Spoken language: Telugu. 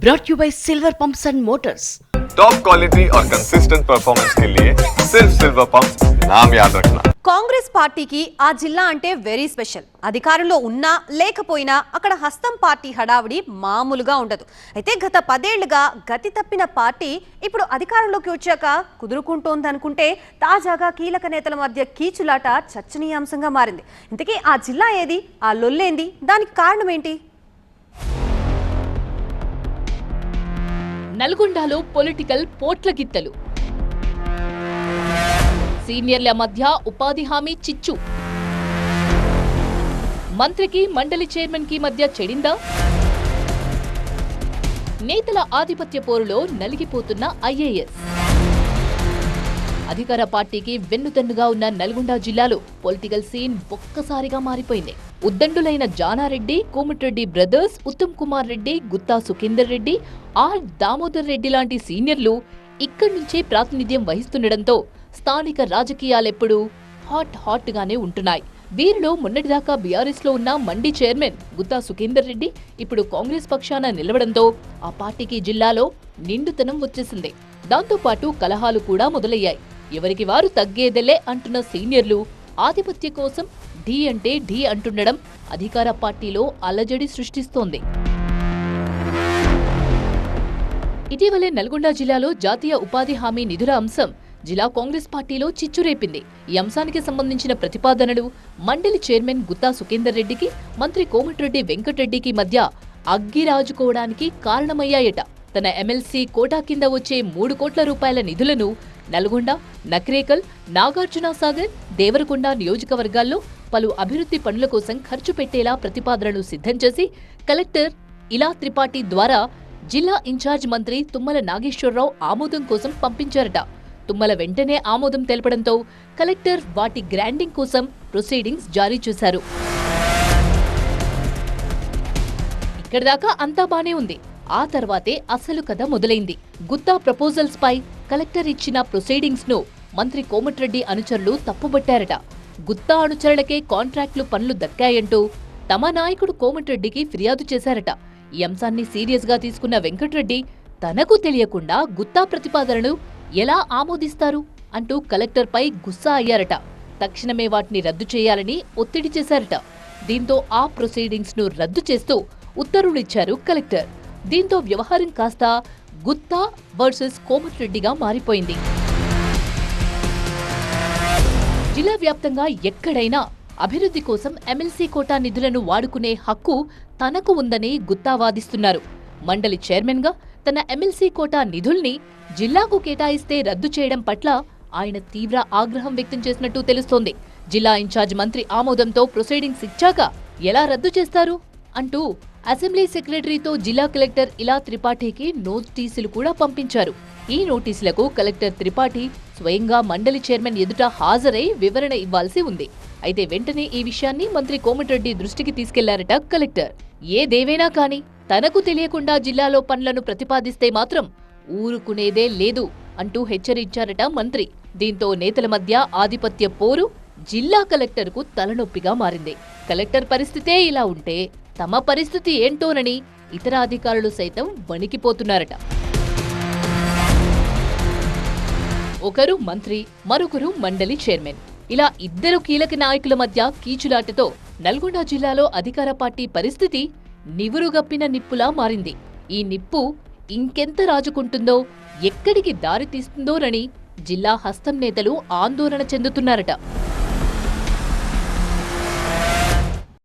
brought you by Silver Pumps and Motors. Top quality और कंसिस्टेंट परफॉर्मेंस के लिए सिर्फ सिल्वर पंप नाम याद रखना కాంగ్రెస్ పార్టీకి ఆ జిల్లా అంటే వెరీ స్పెషల్ అధికారంలో ఉన్నా లేకపోయినా అక్కడ హస్తం పార్టీ హడావిడి మామూలుగా ఉండదు అయితే గత పదేళ్లుగా గతి తప్పిన పార్టీ ఇప్పుడు అధికారంలోకి వచ్చాక కుదురుకుంటోంది అనుకుంటే తాజాగా కీలక నేతల మధ్య కీచులాట చర్చనీయాంశంగా మారింది ఇంతకీ ఆ జిల్లా ఏది ఆ లొల్లేంది దానికి కారణం ఏంటి నల్గొండలో పొలిటికల్ పోట్లగిత్తలు. సీనియర్ల మధ్య ఉపాధి హామీ చిచ్చు. మంత్రికి మండలి చైర్మన్కి మధ్య చెడిందా? నేతల ఆధిపత్య పోరులో నలిగిపోతున్న ఐఏఎస్. అధికార పార్టీకి వెన్నుదన్నుగా ఉన్న నల్గొండ జిల్లాలో పొలిటికల్ సీన్ ఒక్కసారిగా మారిపోయింది. ఉద్దండులైన జానారెడ్డి కోమటిరెడ్డి బ్రదర్స్ ఉత్తమ్ కుమార్ రెడ్డి గుత్తా సుఖేందర్ రెడ్డి ఆర్ దామోదర్ రెడ్డి లాంటి సీనియర్లు ఇక్కడి నుంచే ప్రాతినిధ్యం వహిస్తుండటంతో స్థానిక రాజకీయాలెప్పుడూ హాట్ హాట్ గానే ఉంటున్నాయి. వీరిలో మొన్నటిదాకా బీఆర్ఎస్లో ఉన్న మండి చైర్మన్ గుత్తా సుఖేందర్ రెడ్డి ఇప్పుడు కాంగ్రెస్ పక్షాన నిలవడంతో ఆ పార్టీకి జిల్లాలో నిండుతనం వచ్చేసింది. దాంతోపాటు కలహాలు కూడా మొదలయ్యాయి. ఎవరికి వారు తగ్గేదెలే అంటున్న సీనియర్లు ఆధిపత్య కోసం ఢీ అంటే ఢీ అంటుండడం అధికార పార్టీలో అలజడి సృష్టిస్తోంది. ఇటీవలే నల్గొండ జిల్లాలో జాతీయ ఉపాధి హామీ నిధుల అంశం జిల్లా కాంగ్రెస్ పార్టీలో చిచ్చురేపింది. ఈ అంశానికి సంబంధించిన ప్రతిపాదనలు మండలి చైర్మన్ గుత్తా సుఖేందర్ రెడ్డికి మంత్రి కోమటిరెడ్డి వెంకటరెడ్డికి మధ్య అగ్గిరాజుకోవడానికి కారణమయ్యాయట. తన ఎమ్మెల్సీ కోటా కింద వచ్చే మూడు కోట్ల రూపాయల నిధులను నల్గొండ నక్రేకల్ నాగార్జున సాగర్ దేవరకొండ నియోజకవర్గాల్లో పలు అభివృద్ధి పనుల కోసం ఖర్చు పెట్టేలా ప్రతిపాదనలు సిద్ధం చేసి కలెక్టర్ ఇలా త్రిపాఠి ద్వారా జిల్లా ఇన్ఛార్జ్ మంత్రి తుమ్మల నాగేశ్వరరావు ఆమోదం కోసం పంపించారట. తుమ్మల వెంటనే ఆమోదం తెలపడంతో కలెక్టర్ వాటి గ్రాండింగ్ కోసం ప్రొసీడింగ్స్ జారీ చేశారు. ఇక్కడిదాకా అంతా బానే ఉంది. ఆ తర్వాతే అసలు కథ మొదలైంది. గుత్తా ప్రపోజల్స్ పై కలెక్టర్ ఇచ్చిన ప్రొసీడింగ్స్ను మంత్రి కోమటిరెడ్డి అనుచరులు తప్పుబట్టారట. గుత్తా అనుచరులకే కాంట్రాక్టులు పనులు దక్కాయంటూ తమ నాయకుడు కోమటిరెడ్డికి ఫిర్యాదు చేశారట. ఈ అంశాన్ని సీరియస్గా తీసుకున్న వెంకటరెడ్డి తనకు తెలియకుండా గుత్తా ప్రతిపాదనలు ఎలా ఆమోదిస్తారు అంటూ కలెక్టర్పై గుస్సా అయ్యారట. తక్షణమే వాటిని రద్దు చేయాలని ఒత్తిడి చేశారట. దీంతో ఆ ప్రొసీడింగ్స్ను రద్దు చేస్తూ ఉత్తర్వులిచ్చారు కలెక్టర్. దీంతో వ్యవహారం కాస్త గుత్తా వర్సెస్ కోమటిరెడ్డిగా మారిపోయింది. జిల్లా వ్యాప్తంగా ఎక్కడైనా అభివృద్ధి కోసం ఎమ్మెల్సీ కోటా నిధులను వాడుకునే హక్కు తనకు ఉందని గుత్తా వాదిస్తున్నారు. మండలి చైర్మన్గా తన ఎమ్మెల్సీ కోటా నిధుల్ని జిల్లాకు కేటాయిస్తే రద్దు చేయడం పట్ల ఆయన తీవ్ర ఆగ్రహం వ్యక్తం చేసినట్టు తెలుస్తోంది. జిల్లా ఇన్ఛార్జ్ మంత్రి ఆమోదంతో ప్రొసీడింగ్స్ ఇచ్చాక ఎలా రద్దు చేస్తారు అంటూ అసెంబ్లీ సెక్రటరీతో జిల్లా కలెక్టర్ ఇలా త్రిపాఠికి నోటీసులు కూడా పంపించారు. ఈ నోటీసులకు కలెక్టర్ త్రిపాఠి స్వయంగా మండలి చైర్మన్ ఎదుట హాజరై వివరణ ఇవ్వాల్సి ఉంది. అయితే వెంటనే ఈ విషయాన్ని మంత్రి కోమటిరెడ్డి దృష్టికి తీసుకెళ్ళారట కలెక్టర్. ఏదేవైనా కాని తనకు తెలియకుండా జిల్లాలో పనులను ప్రతిపాదిస్తే మాత్రం ఊరుకునేదే లేదు అంటూ హెచ్చరించారట మంత్రి. దీంతో నేతల మధ్య ఆధిపత్య పోరు జిల్లా కలెక్టర్కు తలనొప్పిగా మారింది. కలెక్టర్ పరిస్థితే ఇలా ఉంటే తమ పరిస్థితి ఏంటోనని ఇతర అధికారులు సైతం వణికిపోతున్నారట. ఒకరు మంత్రి మరొకరు మండలి చైర్మన్. ఇలా ఇద్దరు కీలక నాయకుల మధ్య కీచులాటతో నల్గొండ జిల్లాలో అధికార పార్టీ పరిస్థితి నివురుగప్పిన నిప్పులా మారింది. ఈ నిప్పు ఇంకెంత రాజుకుంటుందో ఎక్కడికి దారి తీస్తుందోనని జిల్లా హస్తం నేతలు ఆందోళన చెందుతున్నారట.